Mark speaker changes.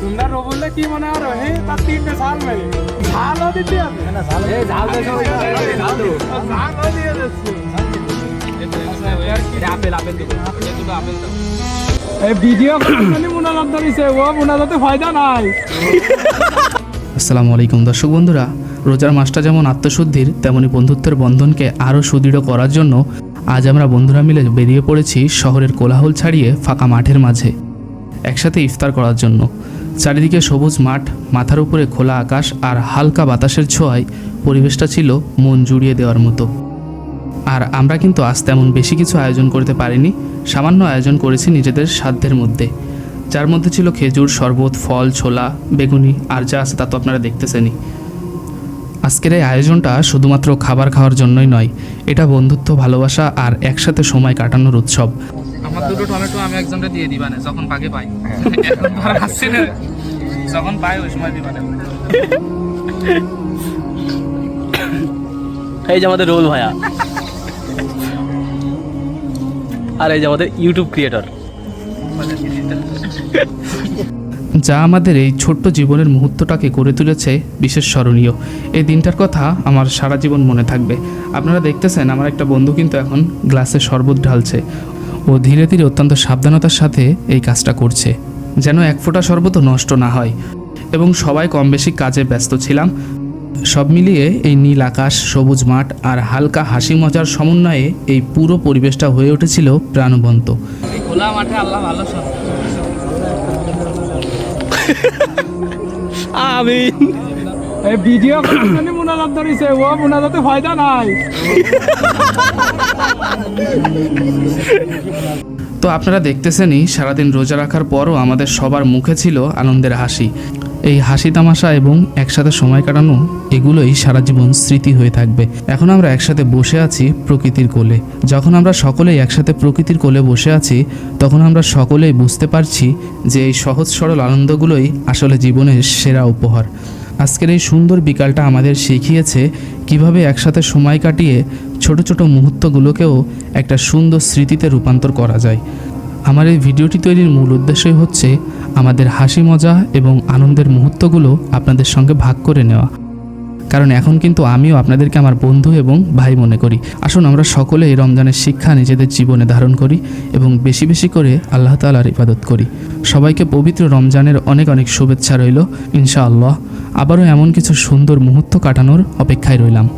Speaker 1: তোমরা কি মনে হয় হে তার তিনটে সাল ঝালও দিতে হবে। ঝালও দিয়ে দিচ্ছে এই ভিডিও মুনাজাত ধরিছে ও মুনাজাতে ফায়দা নাই।
Speaker 2: আসসালামু আলাইকুম দর্শক বন্ধুরা। রোজার মাসটা যেমন আত্মশুদ্ধির তেমনি বন্ধুত্বের বন্ধনকে আরও সুদৃঢ় করার জন্য আজ আমরা বন্ধুরা মিলে বেরিয়ে পড়েছি শহরের কোলাহল ছাড়িয়ে ফাঁকা মাঠের মাঝে। একসাথে ইফতার করার জন্য। চারিদিকে সবুজ মাঠ, মাথার উপরে খোলা আকাশ আর হালকা বাতাসের ছোঁয়ায় পরিবেশটা ছিল মন জুড়িয়ে দেওয়ার মতো। আর আমরা কিন্তু আজ তেমন বেশি কিছু আয়োজন করতে পারিনি, সামান্য আয়োজন করেছি নিজেদের সাধ্যের মধ্যে। যার মধ্যে ছিল খেজুর, শরবত, ফল, ছোলা, বেগুনি আর যা আছে তা তো আপনারা দেখতেছেনই। আজকের এই আয়োজনটা শুধুমাত্র খাবার খাওয়ার জন্যই নয়, এটা বন্ধুত্ব, ভালোবাসা আর একসাথে সময় কাটানোর উৎসব। আমার দুটো টমেটো আমি একজনকে দিয়ে দিবানে যখন পাকে পাই। এখন তো আর আসছে না। যখন পাই ওই সময় দিবানে।
Speaker 3: এই যে আমাদের রোল ভাইয়া। আর এই যে আমাদের ইউটিউব ক্রিয়েটর।
Speaker 2: যা আমাদের এই ছোট্ট জীবনের মুহূর্তটাকে করে তুলেছে বিশেষ স্মরণীয়। এই দিনটার কথা আমার সারা জীবন মনে থাকবে। আপনারা দেখতেছেন আমার একটা বন্ধু কিন্তু এখন গ্লাসে শরবত ঢালছে। ও ধীরে ধীরে অত্যন্ত সাবধানতার সাথে এই কাজটা করছে যেন এক ফোঁটা শরবতও নষ্ট না হয়। এবং সবাই কম বেশি কাজে ব্যস্ত ছিলাম। সব মিলিয়ে এই নীল আকাশ সবুজ মাঠ আর হালকা হাসি মজার সমন্বয়ে এই পুরো পরিবেশটা হয়ে উঠেছিল প্রাণবন্ত। খোলা মাঠে আল্লাহ ভালো
Speaker 3: আমিন।
Speaker 1: ভিডিও মুনাজাত ধরিছে ও মুনাজাতে ফায়দা নাই।
Speaker 2: তো আপনারা দেখতেছেনই, সারাদিন রোজা রাখার পরও আমাদের সবার মুখে ছিল আনন্দের হাসি। এই হাসি তামাশা এবং একসাথে সময় কাটানো, এগুলোই সারা জীবন স্মৃতি হয়ে থাকবে। এখন আমরা একসাথে বসে আছি প্রকৃতির কোলে। যখন আমরা সকলেই একসাথে প্রকৃতির কোলে বসে আছি, তখন আমরা সকলেই বুঝতে পারছি যে এই সহজ সরল আনন্দগুলোই আসলে জীবনের সেরা উপহার। আজকের এই সুন্দর বিকালটা আমাদের শিখিয়েছে কীভাবে একসাথে সময় কাটিয়ে ছোট ছোট মুহূর্তগুলোকেও একটা সুন্দর স্মৃতিতে রূপান্তর করা যায়। আমার এই ভিডিওটি তৈরির মূল উদ্দেশ্যই হচ্ছে আমাদের হাসি মজা এবং আনন্দের মুহূর্তগুলো আপনাদের সঙ্গে ভাগ করে নেওয়া। কারণ এখন কিন্তু আমিও আপনাদেরকে আমার বন্ধু এবং ভাই মনে করি। আসুন আমরা সকলে এই রমজানের শিক্ষা নিজেদের জীবনে ধারণ করি এবং বেশি বেশি করে আল্লাহ তালার ইবাদত করি। সবাইকে পবিত্র রমজানের অনেক অনেক শুভেচ্ছা রইল, ইনশাআল্লাহ। আবারও এমন কিছু সুন্দর মুহূর্ত কাটানোর অপেক্ষায় রইলাম।